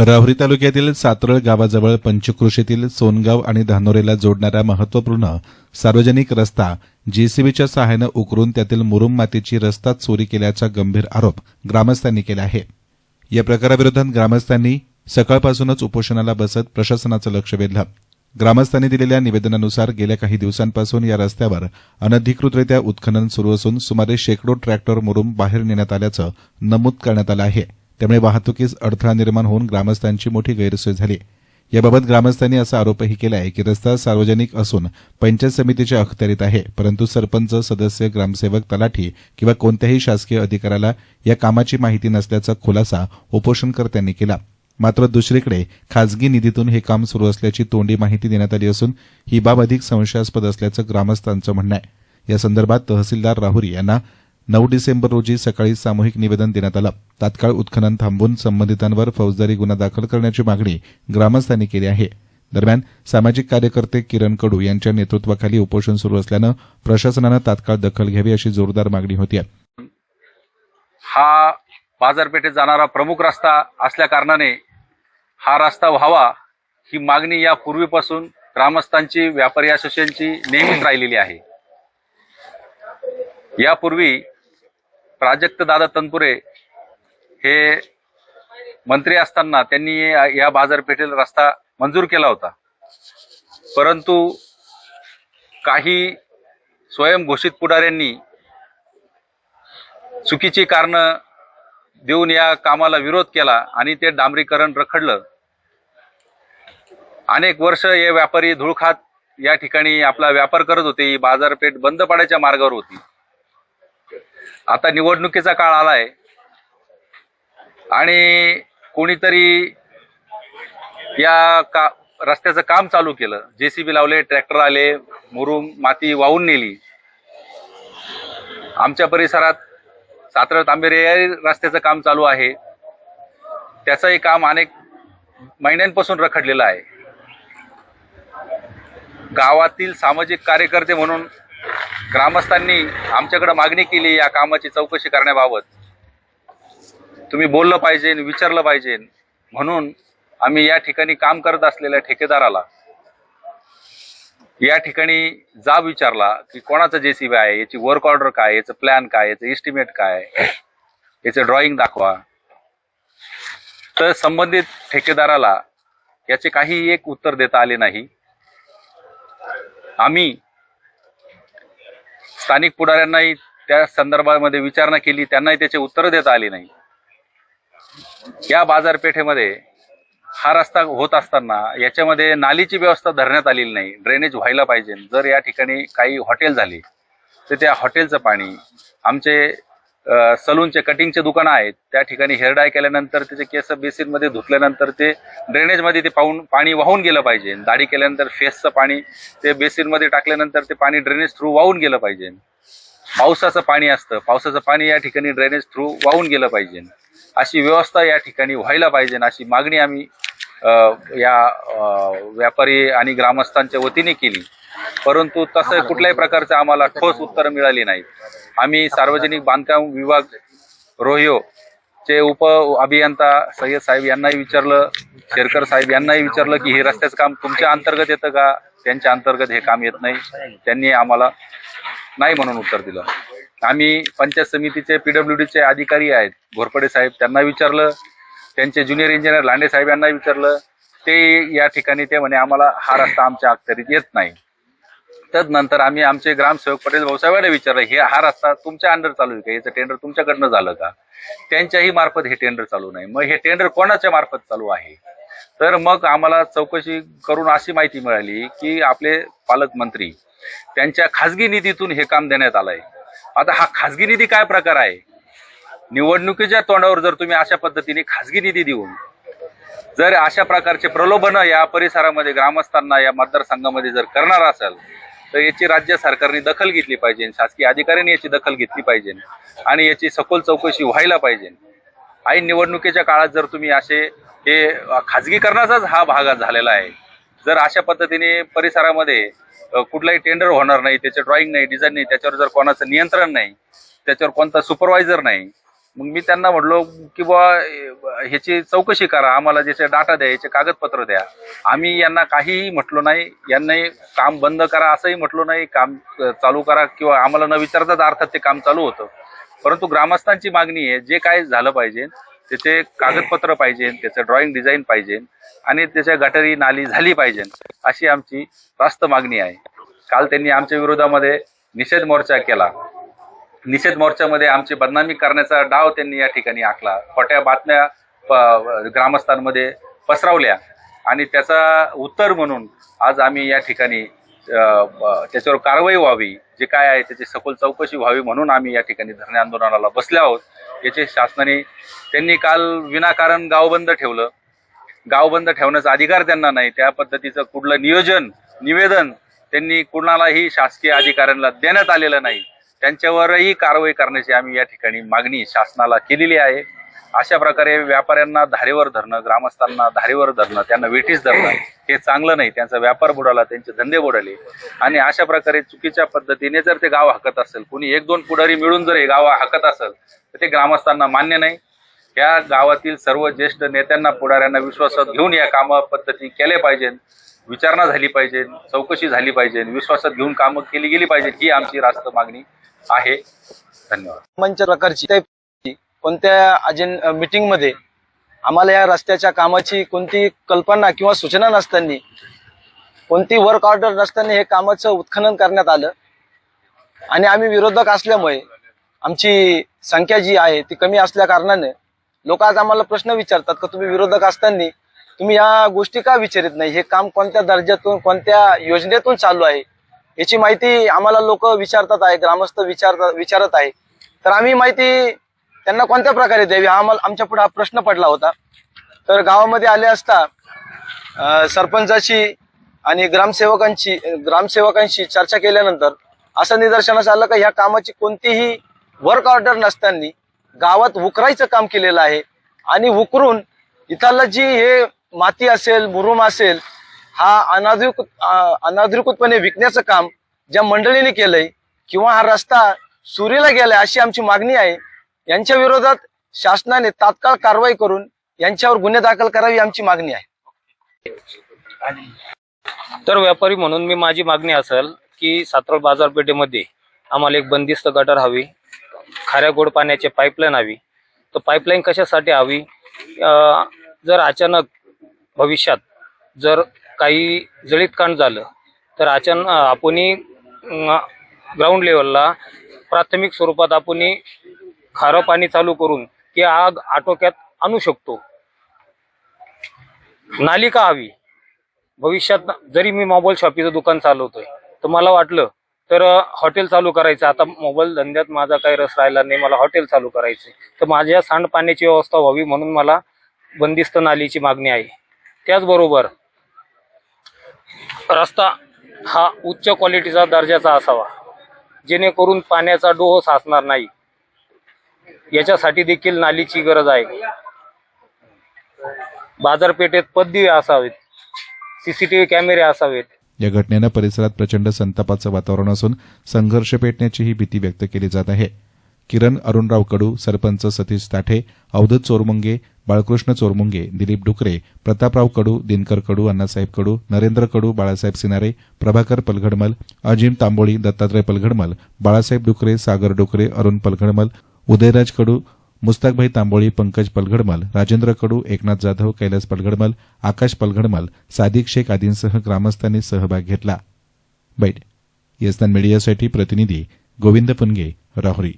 राहुरी तालुक्यातील सातरळ गावाजवळ पंचकृषीतील सोनगाव आणि धानोरेला जोडणारा महत्त्वपूर्ण सार्वजनिक रस्ता जेसीबीच्या सहाय्यानं उकरून त्यातील मुरुम मातीची रस्ता चोरी केल्याचा गंभीर आरोप ग्रामस्थांनी केला आहे. या प्रकाराविरोधात ग्रामस्थांनी सकाळपासूनच उपोषणाला बसत प्रशासनाचं लक्ष वेधलं. ग्रामस्थांनी दिलेल्या निवेदनानुसार गेल्या काही दिवसांपासून या रस्त्यावर अनधिकृतरित्या उत्खनन सुरू असून सुमारे शेकडो ट्रॅक्टर मुरुम बाहेर नेण्यात आल्याचं नमूद करण्यात आलं आहे. त्यामुळे वाहतुकीस अडथळा निर्माण होऊन ग्रामस्थांची मोठी गैरसोय झाली. याबाबत ग्रामस्थांनी असा आरोपही केला आहे की रस्ता सार्वजनिक असून पंचायत समितीच्या अखत्यारीत आहे परंतु सरपंच सदस्य ग्रामसेवक तलाठी किंवा कोणत्याही शासकीय अधिकाऱ्याला या कामाची माहिती नसल्याचा खुलासा उपोषणकर्त्यांनी केला. मात्र दुसरीकडे खासगी निधीतून हे काम सुरू असल्याची तोंडी माहिती देण्यात आली असून ही बाब अधिक संशयास्पद असल्याचं ग्रामस्थांचं म्हणणं आहे. या संदर्भात तहसीलदार राहुरी यांना नऊ डिसेंबर रोजी सकाळी सामूहिक निवेदन देण्यात आलं. तात्काळ उत्खनन थांबवून संबंधितांवर फौजदारी गुन्हा दाखल करण्याची मागणी ग्रामस्थांनी केली आहे. दरम्यान सामाजिक कार्यकर्ते किरण कडू यांच्या नेतृत्वाखाली उपोषण सुरू असल्यानं प्रशासनानं तात्काळ दखल घ्यावी अशी जोरदार मागणी होती. हा बाजारपेठेत जाणारा प्रमुख रस्ता असल्या कारणाने हा रस्ता व्हावा ही मागणी या पूर्वीपासून ग्रामस्थांची व्यापारी असोसिएशनची नेहमीच राहिलेली आहे. यापूर्वी प्राजक्त दादा तनपुरे हे मंत्री असताना त्यांनी या- बाजारपेठेला रस्ता मंजूर केला होता. परंतु काही स्वयंघोषित पुढाऱ्यांनी चुकीची कारणं देऊन या कामाला विरोध केला आणि ते डांबरीकरण रखडलं. अनेक वर्ष हे व्यापारी धूळखात या ठिकाणी आपला व्यापार करत होते. ही बाजारपेठ बंद पडायच्या मार्गावर होती. आता निवडणुकीचा काळ आलाय. आणि कोणीतरी या का रस्त्याचं काम चालू केलं. जेसीबी लावले ट्रॅक्टर आले मुरुम माती वाहून नेली. आमच्या परिसरात सातारा तांबेरे या रस्त्याचं काम चालू आहे. त्याचंही काम अनेक महिन्यांपासून रखडलेलं आहे. गावातील सामाजिक कार्यकर्ते म्हणून ग्रामस्थांनी आमच्याकडे मागणी केली या कामाची चौकशी करण्याबाबत. तुम्ही बोललं पाहिजे विचारलं पाहिजे. म्हणून आम्ही या ठिकाणी काम करत असलेल्या ठेकेदाराला या ठिकाणी जाब विचारला की कोणाचं जेसीबी आहे याची वर्क ऑर्डर काय याचं प्लॅन काय याचं एस्टिमेट काय याचं ड्रॉइंग दाखवा. तर संबंधित ठेकेदाराला याचे काही एक उत्तर देता आले नाही. आम्ही स्थानिक पुढाऱ्यांनाही त्या संदर्भामध्ये विचारणा केली त्यांनाही त्याचे उत्तर देता आली नाही. या बाजारपेठेमध्ये हा रस्ता होत असताना याच्यामध्ये नालीची व्यवस्था धरण्यात आलेली नाही ड्रेनेज व्हायला पाहिजे. जर या ठिकाणी काही हॉटेल झाली तर त्या हॉटेलचं पाणी आमचे सलूनचे कटिंगचे दुकानं आहेत. त्या ठिकाणी हेअरडाय केल्यानंतर त्याचे केस बेसिनमध्ये धुतल्यानंतर ते ड्रेनेजमध्ये ते पाहून पाणी वाहून गेलं पाहिजे. दाढी केल्यानंतर फेसचं पाणी ते बेसिनमध्ये टाकल्यानंतर ते पाणी ड्रेनेज थ्रू वाहून गेलं पाहिजे. पावसाचं पाणी असतं. पावसाचं पाणी या ठिकाणी ड्रेनेज थ्रू वाहून गेलं पाहिजे. अशी व्यवस्था या ठिकाणी व्हायला पाहिजे. अशी मागणी आम्ही या व्यापारी आणि ग्रामस्थांच्या वतीने केली. परंतु तसं कुठल्याही प्रकारचं आम्हाला ठोस उत्तर मिळाली नाही. आम्ही सार्वजनिक बांधकाम विभाग रोहिओ चे उप अभियंता सय्यद साहेब यांनाही विचारलं शेरकर साहेब यांनाही विचारलं की हे रस्त्याचं काम तुमच्या अंतर्गत येतं का? त्यांच्या अंतर्गत हे काम येत नाही. त्यांनी आम्हाला नाही म्हणून उत्तर दिलं. आम्ही पंचायत समितीचे पीडब्ल्यू डीचे अधिकारी आहेत. घोरपडे साहेब त्यांना विचारलं त्यांचे ज्युनियर इंजिनियर लांडे साहेब यांना विचारलं. ते या ठिकाणी ते म्हणे आम्हाला हा रस्ता आमच्या अखत्यारीत येत नाही. तदनंतर आम्ही आमचे ग्रामसेवक पटेल भाऊसाहेबांना विचारलं हे हा रस्ता तुमच्या अंडर चालू आहे का? याचं टेंडर तुमच्याकडनं झालं का? त्यांच्याही मार्फत हे टेंडर चालू नाही. मग हे टेंडर कोणाच्या मार्फत चालू आहे? तर मग आम्हाला चौकशी करून अशी माहिती मिळाली की आपले पालकमंत्री त्यांच्या खासगी निधीतून हे काम देण्यात आलंय. आता हा खासगी निधी काय प्रकार आहे? निवडणुकीच्या तोंडावर जर तुम्ही अशा पद्धतीने खासगी निधी देऊन जर अशा प्रकारचे प्रलोभन या परिसरामध्ये ग्रामस्थांना या मतदारसंघामध्ये जर करणार असेल तर याची राज्य सरकारने दखल घेतली पाहिजे शासकीय अधिकाऱ्यांनी याची दखल घेतली पाहिजे आणि याची सखोल चौकशी व्हायला पाहिजे. ऐन निवडणुकीच्या काळात जर तुम्ही असे हे खाजगीकरणाचाच हा भाग झालेला आहे जर अशा पद्धतीने परिसरामध्ये कुठलाही टेंडर होणार नाही त्याचे ड्रॉइंग नाही डिझाईन नाही त्याच्यावर जर कोणाचं नियंत्रण नाही त्याच्यावर कोणता सुपरवायझर नाही मग मी त्यांना म्हटलो की बुवा ह्याची चौकशी करा आम्हाला ज्याचे डाटा द्या याचे कागदपत्र द्या. आम्ही यांना काहीही म्हटलो नाही यांनाही काम बंद करा असंही म्हटलो नाही काम चालू करा किंवा आम्हाला न विचारताच अर्थात ते काम चालू होतं. परंतु ग्रामस्थांची मागणी आहे जे काय झालं पाहिजे त्याचे कागदपत्र पाहिजे त्याचं ड्रॉइंग डिझाईन पाहिजे आणि त्याच्या गटारी नाली झाली पाहिजे अशी आमची रास्त मागणी आहे. काल त्यांनी आमच्या विरोधामध्ये निषेध मोर्चा केला. निषेध मोर्चामध्ये आमची बदनामी करण्याचा डाव त्यांनी या ठिकाणी आखला. खोट्या बातम्या ग्रामस्थांमध्ये पसरवल्या. आणि त्याचा उत्तर म्हणून आज आम्ही या ठिकाणी त्याच्यावर कारवाई व्हावी जे काय आहे त्याची सखोल चौकशी व्हावी म्हणून आम्ही या ठिकाणी धरणे आंदोलनाला बसले आहोत. याचे शासनाने त्यांनी काल विनाकारण गाव बंद ठेवलं. गाव बंद ठेवण्याचा अधिकार त्यांना नाही. त्या पद्धतीचं कुठलं नियोजन निवेदन त्यांनी कुणालाही शासकीय अधिकाऱ्यांना देण्यात आलेलं नाही. त्यांच्यावरही कारवाई करण्याची आम्ही या ठिकाणी मागणी शासनाला केलेली आहे. अशा प्रकारे व्यापाऱ्यांना धारेवर धरणं ग्रामस्थांना धारेवर धरणं त्यांना वेठीस धरणं हे चांगलं नाही. त्यांचा व्यापार बुडाला त्यांचे धंदे बुडाले. आणि अशा प्रकारे चुकीच्या पद्धतीने जर ते गाव हाकत असेल कोणी एक दोन पुढारी मिळून जर हे गाव हाकत असेल तर ते ग्रामस्थांना मान्य नाही. या गावातील सर्व ज्येष्ठ नेत्यांना पुढाऱ्यांना विश्वासात घेऊन या काम पद्धती केल्या पाहिजे विचारणा झाली पाहिजे चौकशी झाली पाहिजे विश्वासात घेऊन कामं केली गेली पाहिजे ही आमची रास्त मागणी आहे. धन्यवाद. मंच प्रकारची कोणत्या अजेंड मीटिंगमध्ये आम्हाला या रस्त्याच्या कामाची कोणती कल्पना किंवा सूचना नसताना कोणती वर्क ऑर्डर नसताना हे कामाचं उत्खनन करण्यात आलं? आणि आम्ही विरोधक असल्यामुळे आमची संख्या जी आहे ती कमी असल्या कारणाने लोक आज आम्हाला प्रश्न विचारतात का तुम्ही विरोधक असताना तुम्ही या गोष्टी का विचारित नाही? हे काम कोणत्या दर्जातून कोणत्या योजनेतून चालू आहे? याची माहिती आम्हाला लोक विचारतात आहे ग्रामस्थ विचारतात विचारत आहे. तर आम्ही माहिती त्यांना कोणत्या प्रकारे द्यावी? हा आम्हाला आमच्या पुढे हा प्रश्न पडला होता. तर गावामध्ये आले असता सरपंचाशी सरपंचाची आणि ग्रामसेवकांची ग्रामसेवकांशी चर्चा केल्यानंतर असं निदर्शनास आलं का ह्या कामाची कोणतीही वर्क ऑर्डर नसताना गावात उकरायचं काम केलेलं आहे. आणि उकरून इथलं जी हे माती असेल मुरुम असेल हा अनाधिकृत अनाधिकृतपणे विकण्याचं काम ज्या मंडळीने केलंय किंवा हा रस्ता सुरीला गेलाय अशी आमची मागणी आहे यांच्या विरोधात शासनाने तात्काळ कारवाई करून यांच्यावर गुन्हे दाखल करावी आमची मागणी आहे. तर व्यापारी म्हणून मी माझी मागणी असेल की सातरोळ बाजारपेठेमध्ये आम्हाला एक बंदिस्त गटर हवी खाऱ्या गोड पाण्याची पाईपलाईन हवी. तर पाईपलाईन कशासाठी हवी? जर अचानक भविष्यात जर काही जळीतकांड झालं तर अचानक आपण ग्राउंड लेवलला प्राथमिक स्वरूपात आपण खारं पाणी चालू करून ती आग आटोक्यात आणू शकतो. नाली का हवी. भविष्यात जरी मी मोबाईल शॉपीचं दुकान चालवतोय तर मला वाटलं तर हॉटेल चालू करायचं. आता मोबाईल धंद्यात माझा काही रस राहिला नाही मला हॉटेल चालू करायचं तर माझ्या सांडपाण्याची व्यवस्था व्हावी म्हणून मला बंदिस्त नालीची मागणी आहे. त्याचबरोबर रस्ता हा उच्च क्वालिटीचा दर्जाचा असावा. जेणेकरून पाण्याचा डोह साचणार नाही. याच्यासाठी देखील नालीची गरज आहे. बाजारपेठेत पदवी असावेत. सीसीटीव्ही कॅमेरे असावेत. या घटनेनं परिसरात प्रचंड संतापाचं वातावरण असून संघर्ष पेटण्याचीही भीती व्यक्त केली जात आहे. किरण अरुणराव कडू सरपंच सतीश ताठे अवधूत चोरमुंगे बाळकृष्ण चोरमुंगे दिलीप डुकरे प्रतापराव कडू दिनकर कडू अण्णासाहेब कडू नरेंद्र कडू बाळासाहेब सिनारे प्रभाकर पलघडमल अजिम तांबोळी दत्तात्रय पलघडमल बाळासाहेब डुकरे सागर डुकरे अरुण पलघडमल उदयराज कडू मुस्ताकभाई तांबोळी पंकज पलघडमल राजेंद्र कडू एकनाथ जाधव कैलास पलघडमल आकाश पलघडमल सादिक शेख आदींसह ग्रामस्थांनी सहभाग घेतला. बैठ. येसनान मीडियासाठी प्रतिनिधी गोविंद पुनगे राहुरी.